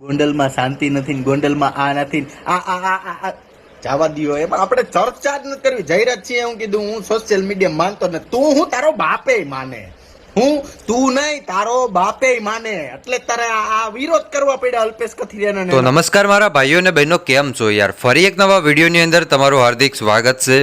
ગોંડલમાં શાંતિ નથી ગોંડલમાં આ નથી આ આ આ જવા દ્યો એમાં આપણે ચર્ચા જ નથી કરવી. જાહેરાત છીએ હું કીધું હું સોશિયલ મીડિયા માનતો ને તું હું તારો બાપે માને? હું? તું નહીં તારો બાપે માને. એટલે તારે આ આ વિરોધ કરવા પડ્યા અલ્પેશ કથિરિયાને તો નમસ્કાર મારા ભાઈઓ અને બહેનો કેમ છો યાર? ફરી એક નવા વિડીયોની અંદર તમારું હાર્દિક સ્વાગત છે.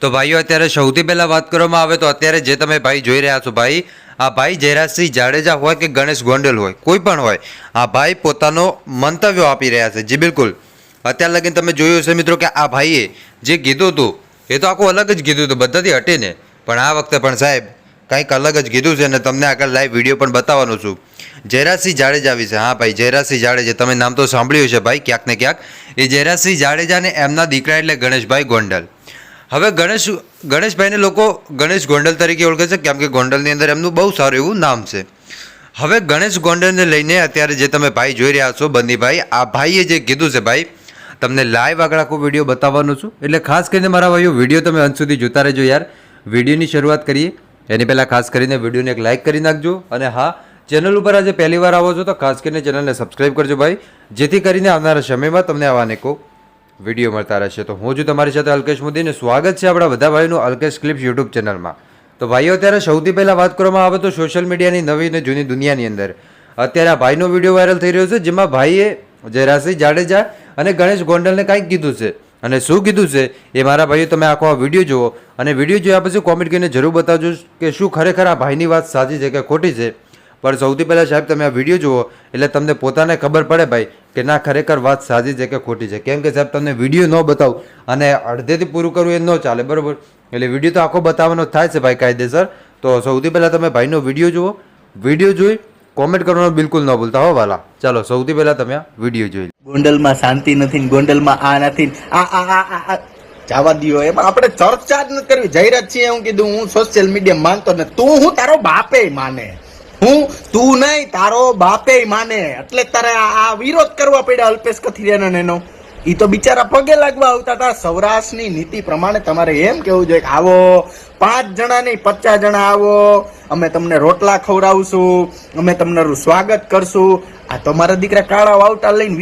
તો ભાઈઓ અત્યારે સૌથી પહેલાં વાત કરવામાં આવે તો અત્યારે જે તમે ભાઈ જોઈ રહ્યા છો ભાઈ આ ભાઈ, જયરાજસિંહ જાડેજા હોય કે ગણેશ ગોંડલ હોય, કોઈ પણ હોય આ ભાઈ, પોતાનો મંતવ્યો આપી રહ્યા છે. જી બિલકુલ. અત્યાર લગીને તમે જોયું હશે મિત્રો કે આ ભાઈએ જે કીધું હતું એ તો આખું અલગ જ કીધું હતું બધાથી હટીને. પણ આ વખતે પણ સાહેબ, કંઈક અલગ જ કીધું છે અને તમને આગળ લાઈવ વીડિયો પણ બતાવવાનો છું. જયરાજસિંહ જાડેજા વિશે, હા ભાઈ, જયરાજસિંહ જાડેજા, તમે નામ તો સાંભળ્યું છે ભાઈ, ક્યાંક ને ક્યાંક. એ જયરાજસિંહ જાડેજાને એમના દીકરા એટલે ગણેશભાઈ ગોંડલ. હવે ગણેશ ગણેશભાઈને લોકો ગણેશ ગોંડલ તરીકે ઓળખે છે, કેમ કે ગોંડલની અંદર એમનું બહુ સારું એવું નામ છે. હવે ગણેશ ગોંડલને લઈને અત્યારે જે તમે ભાઈ જોઈ રહ્યા છો, બંદીભાઈ, આ ભાઈએ જે કીધું છે ભાઈ, તમને લાઈવ આગળ આખો વીડિયો બતાવવાનો છું. એટલે ખાસ કરીને મારા ભાઈઓ, વીડિયો તમે અંત સુધી જોતા રહેજો યાર. વિડીયોની શરૂઆત કરીએ. એની પહેલાં ખાસ કરીને વિડીયોને એક લાઇક કરી નાખજો. અને હા, ચેનલ ઉપર આજે પહેલી વાર આવો છો તો ખાસ કરીને ચેનલને સબસ્ક્રાઈબ કરજો ભાઈ. જેથી કરીને આવનારા સમયમાં તમને આવા અનેકો વીડિયો મળતા રહેશે. તો હું છું તમારી સાથે અલ્કેશ મોદીને સ્વાગત છે આપણા બધા ભાઈનું અલ્કેશ ક્લિપ્સ યુટ્યુબ ચેનલમાં. તો ભાઈઓ, અત્યારે સૌથી પહેલાં વાત કરવામાં આવે તો સોશિયલ મીડિયાની નવી અને જૂની દુનિયાની અંદર. અત્યારે આ ભાઈનો વીડિયો વાયરલ થઈ રહ્યો છે, જેમાં ભાઈએ જયરાસિંહ જાડેજા અને ગણેશ ગોંડલને કાંઈક કીધું છે. અને શું કીધું છે એ મારા ભાઈઓ, તમે આખો આ વીડિયો જુઓ. અને વીડિયો જોયા પછી કોમેન્ટ કરીને જરૂર બતાવજો કે શું ખરેખર આ ભાઈની વાત સાચી છે કે ખોટી છે. પણ સૌથી પહેલાં સાહેબ, તમે આ વીડિયો જુઓ, એટલે તમને પોતાને ખબર પડે ભાઈ કે ના, ખરેખર વાત સાચી છે કે ખોટી છે? કેમ કે સાહેબ, તમને વીડિયો ન બતાવું અને અડધેથી પૂરું કરવું એ ન ચાલે, બરાબર? એટલે વીડિયો તો આખો બતાવવાનો થાય છે ભાઈ કાયદેસર. તો સૌથી પહેલાં તમે ભાઈનો વીડિયો જુઓ. વીડિયો જોઈ કોમેન્ટ કરવાનું બિલકુલ ન ભૂલતા હો, વાલા. ચાલો, સૌથી પહેલાં તમે આ વીડિયો જોઈ ગોંડલમાં શાંતિ નથી ગોંડલમાં આ નથી આ આ આ જવા દ્યો એમાં આપણે ચર્ચા જ નથી કરવી. જાહેરાત છીએ હું કીધું, હું સોશિયલ મીડિયા માનતો ને તું હું તારો બાપે માને. હું તું નહીં, તારો બાપે માને. એટલે તારે આ વિરોધ કરવા પડ્યા અલ્પેશ કથિરિયાને એનો. એ તો બિચારા પગે લાગવા આવતા હતા. સૌરાષ્ટ્રની નીતિ પ્રમાણે તમારે એમ કેવું જોઈએ કે, આવો, પાંચ જણા નહીં, પચાસ જણા આવો. અમે તમને રોટલા ખવડાવશું. અમે તમને સ્વાગત કરશું. આ તો મારા દીકરા કાળા વાવટા લઈને